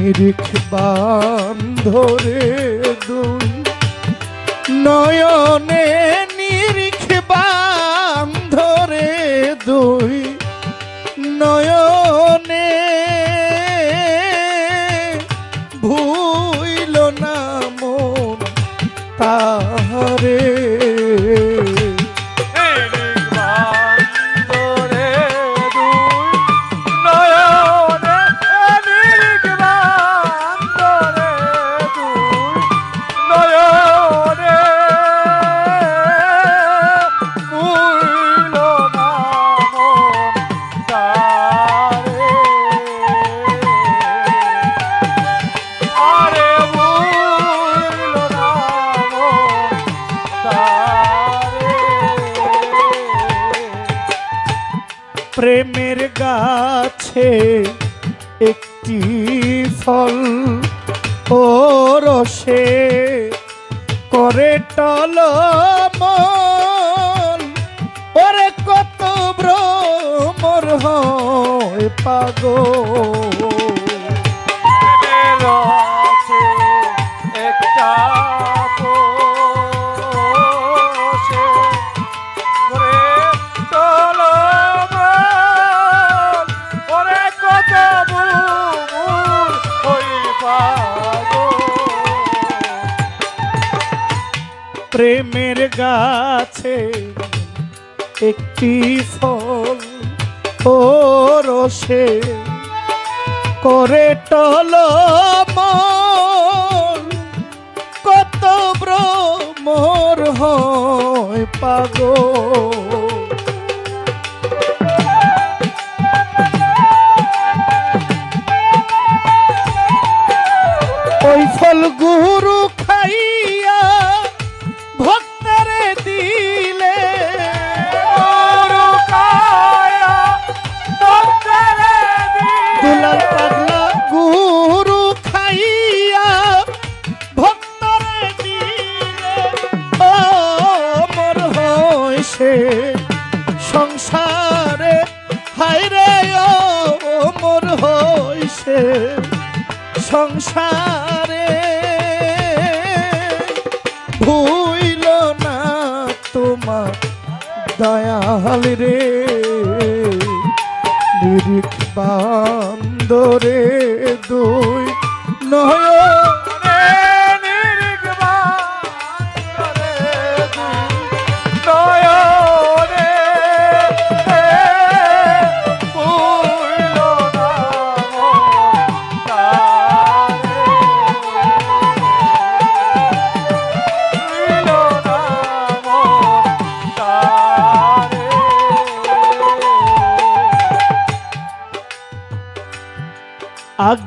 নিরিখ বান্ধরে দুই। নয়নে নিরিখ বান্ধরে দুই। ও রসে করে টল ওরে কত ভ্রমর হয় পাগল। প্রেমের গাছে একটি ফল ও রসে করে টল কত ভ্রমর হয় পাগল। ওই ফল গুরু সংসারে ভুইল না তোমার দয়াল রে। নিরিখ বান্দরে দুই নয়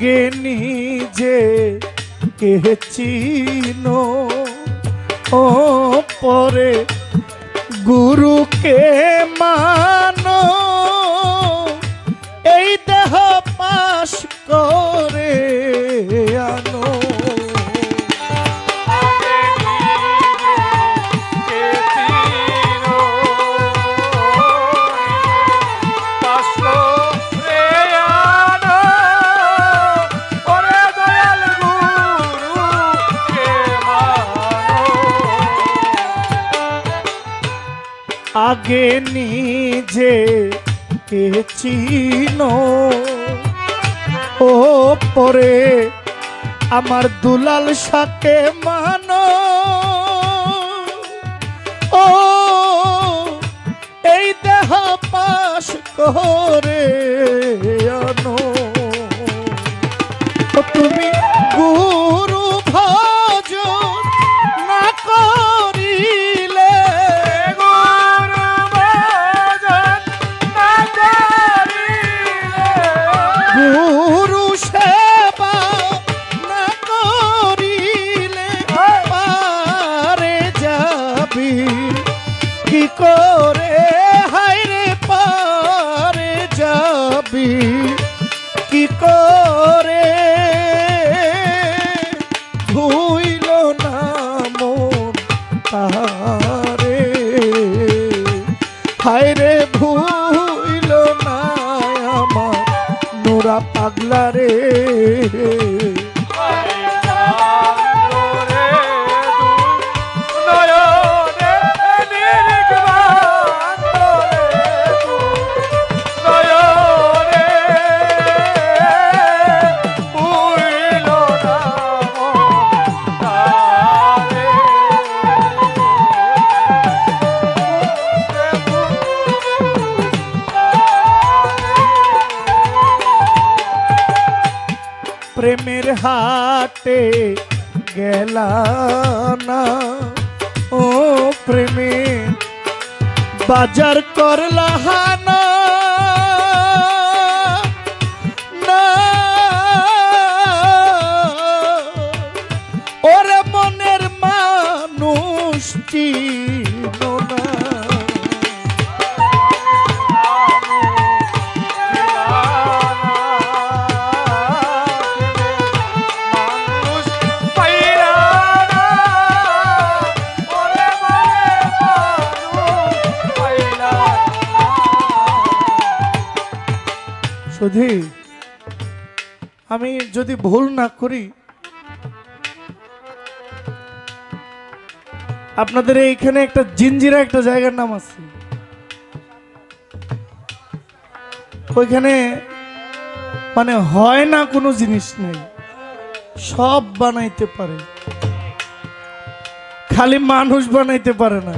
আগে নিজে কে চিনো? ও পরে ও পরে আমার দুলাল সাথে মান। ও এই দেহ পাশ করে আনো। তুমি গুরু নোরা পাগলা রে। প্রেমের হাটে গেলা না। ও প্রেমে বাজার করলা হানা সুধি আমি যদি ভুল না করি, আপনাদের এইখানে একটা জিঞ্জিরা একটা জায়গার নাম আছে। ওইখানে মানে হয় না কোনো জিনিস নেই, সব বানাইতে পারে। খালি মানুষ বানাইতে পারে না।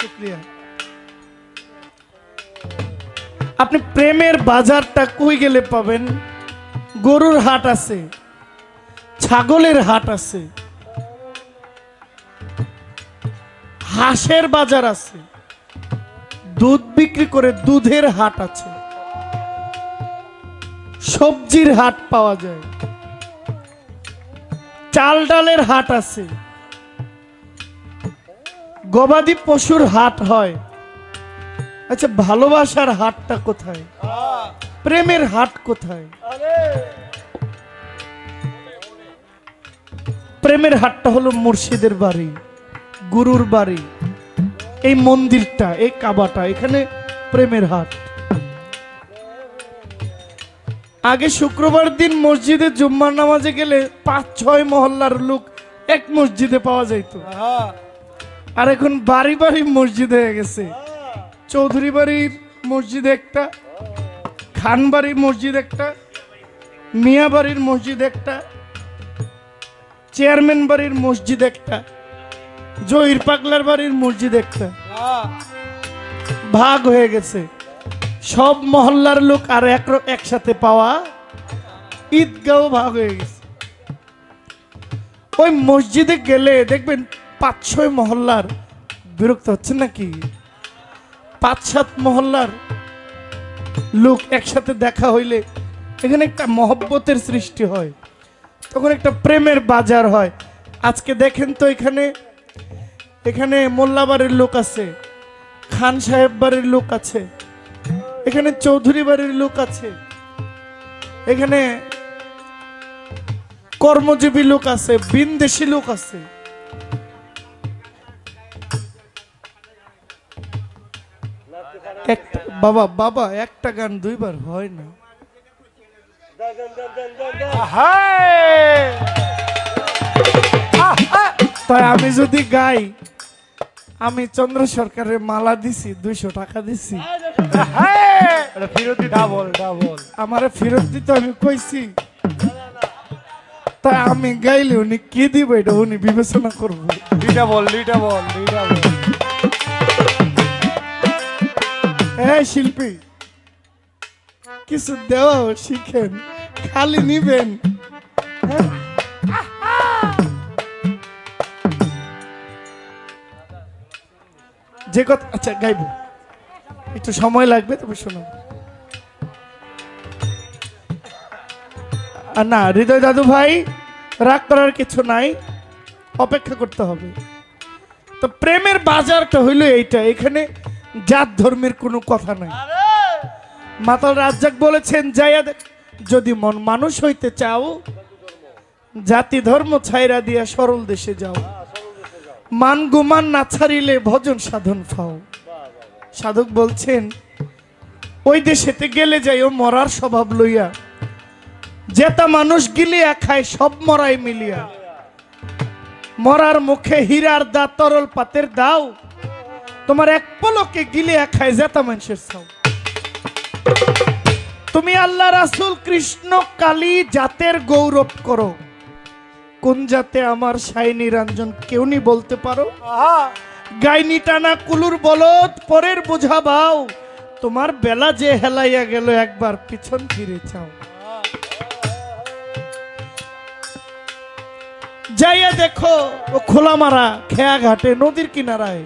শুক্রিয়া। আপনি প্রেমের বাজারটা কই গেলে পাবেন? গরুর হাট আছে, ছাগলের হাট আছে, হাঁসের বাজার আছে, দুধ বিক্রি করে দুধের হাট আছে, সবজির হাট পাওয়া যায়, চাল ডালের হাট আছে, গবাদি পশুর হাট হয়। আচ্ছা ভালোবাসার হাটটা কোথায়? প্রেমের হাট কোথায়? প্রেমের হাটটা হলো মুর্শিদের বাড়ি গুরুর বাড়ি এই মন্দিরটা এই কাবাটা এখানে প্রেমের হাট আগে শুক্রবার দিন মসজিদে জুম্মার নামাজে গেলে পাঁচ ছয় মহল্লার লোক এক মসজিদে পাওয়া যাইত। আর এখন বাড়ি বাড়ি মসজিদ হয়ে গেছে। চৌধুরী বাড়ির মসজিদ একটা, খান বাড়ির মসজিদ একটা, মিয়া বাড়ির মসজিদ একটা, চেয়ারম্যান বাড়ির মসজিদ একটা, জহির পাগলার বাড়ির মসজিদ একটা। ভাগ হয়ে গেছে। সব মহল্লার লোক আর এক একসাথে পাওয়া ঈদগাঁও ভাগ হয়ে গেছে। ওই মসজিদে গেলে দেখবেন পাঁচ ছয় মহল্লার বিরক্ত হচ্ছে নাকি? পাঁচ সাত মহল্লার লোক একসাথে দেখা হইলে এখানে একটা মহব্বতের সৃষ্টি হয়। তখন একটা প্রেমের বাজার হয়। আজকে দেখেন তো এখানে এখানে মোল্লা বাড়ির লোক আছে, খান সাহেব বাড়ির লোক আছে, এখানে চৌধুরী বাড়ির লোক আছে, এখানে কর্মজীবী লোক আছে, বিনদেশি লোক আছে। একটা বাবা বাবা একটা গান দুইবার হয় না। তাই আমি যদি গাই আমি চন্দ্র সরকারের মালা দিছি দুইশো টাকা দিছি। এটা ফিরতি ডাবল ডাবল। আমারে ফেরত দিতে আমি কইছি। তাই আমি গাইলে উনি কি দিব এটা উনি বিবেচনা করব। দুইটা বল দুইটা বল দুইটা বল হ্যাঁ শিল্পী, কিছু দেওয়া শিখেন, খালি নিবেন? যে কথা আচ্ছা গাইব। একটু সময় লাগবে, তবে না, হৃদয় দাদু ভাই, রাগ করার কিছু নাই, অপেক্ষা করতে হবে। তো প্রেমের বাজারটা হইল এইটা, এখানে জাত ধর্মের কোনো কথা নাই। মাতাল রাজ্জাক বলেছেন, যাইয়া যদি মন মানুষ হইতে চাও, জাতি ধর্ম ছাইরা দিয়া সরল দেশে যাও। মান গুমান না ছাড়িলে ভজন সাধন ফাও। সাধক বলছেন, ওই দেশেতে গেলে যাইও, মরার স্বভাব লইয়া। যেতা মানুষ গিলিয়া খায়, সব মরাই মিলিয়া। মরার মুখে হীরার দা তরল পাতের দাও। তোমার এক পলকে গিলে খায় জেতা মানুষের ছাও তুমি আল্লাহ রাসুল কৃষ্ণ কালী জাতের গৌরব করো। কোন জাতে আমার সাই নিরঞ্জন কেউ নি বলতে পারো? গাইনি টানা কুলুর বলদ পরের বোঝা বাও। তোমার বেলা যে হেলাইয়া গেল একবার পিছন ফিরে চাও। যাইয়া দেখো ও খোলা মারা খেয়া ঘাটে নদীর কিনারায়।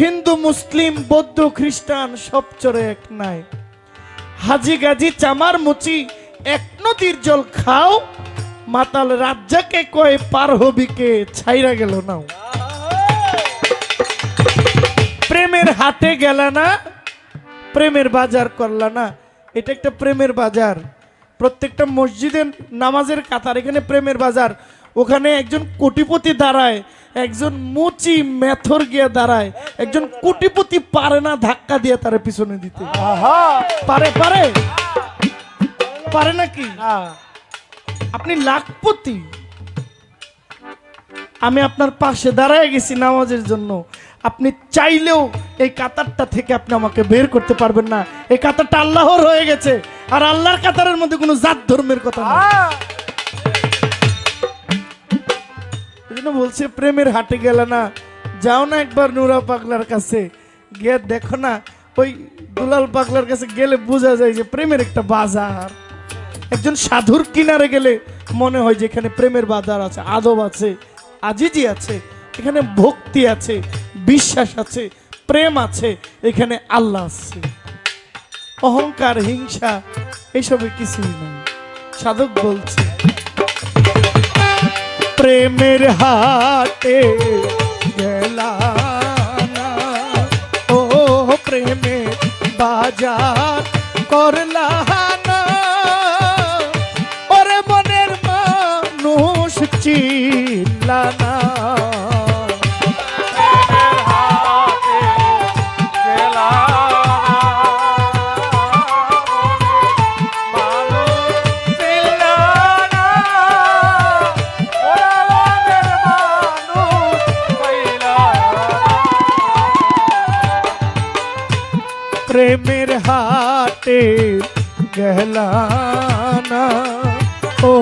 হিন্দু, মুসলিম, বৌদ্ধ, খ্রিস্টান সব চরে এক নাই। হাজি গাজি, চামার মুচি, এক নদীর জল খাও, মাতাল রাজ্জাকে কয় পার হবিকে ছাইরা গেল নাও। প্রেমের হাটে গেল না, প্রেমের বাজার করলা না। এটা একটা প্রেমের বাজার। প্রত্যেকটা মসজিদের নামাজের কাতার, এখানে প্রেমের বাজার। ওখানে একজন কোটিপতি দাঁড়ায় একজন মুচি মেথর গিয়ে দাঁড়ায় একজন কোটিপতি পারে না ধাক্কা দিয়ে তার পিছনে দিতে। পারে পারে? পারে নাকি? আপনি লাখপতি। আমি আপনার পাশে দাঁড়ায় গেছি নামাজের জন্য। আপনি চাইলেও এই কাতারটা থেকে আপনি আমাকে বের করতে পারবেন না। এই কাতারটা আল্লাহর হয়ে গেছে। আর আল্লাহর কাতারের মধ্যে কোনো জাত ধর্মের কথা না জন্য বলছে, প্রেমের হাটে গেলে না, যাও না একবার নুরা পাগলার কাছে। গিয়ে দেখো না, ওই দুলাল পাগলার কাছে গেলে বোঝা যায় যে প্রেমের একটা বাজার। একজন সাধুর কিনারে গেলে মনে হয় যে এখানে প্রেমের বাজার আছে, আদব আছে, আজিজি আছে, এখানে ভক্তি আছে, বিশ্বাস আছে, প্রেম আছে, এখানে আল্লাহ আছে। অহংকার, হিংসা, এসবে কিছুই নেই। সাধক বলছে প্রেমের হাটে গেলা ও প্রেমে বাজার করলা ওরে মনের মানুষ চিনলা গেলা না ও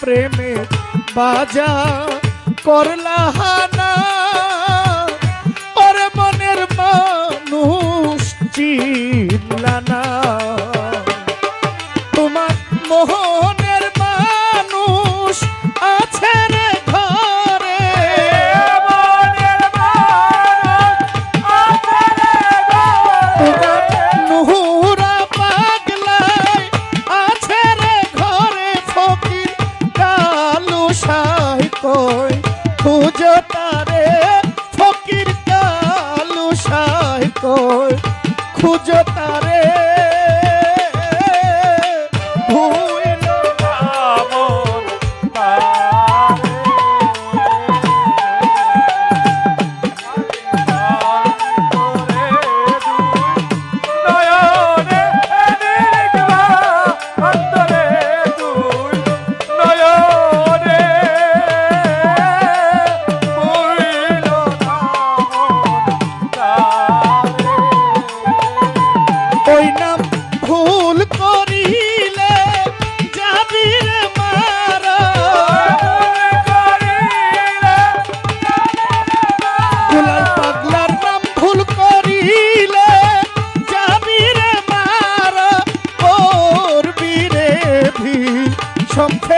প্রেমের বাজার সম্ফেরে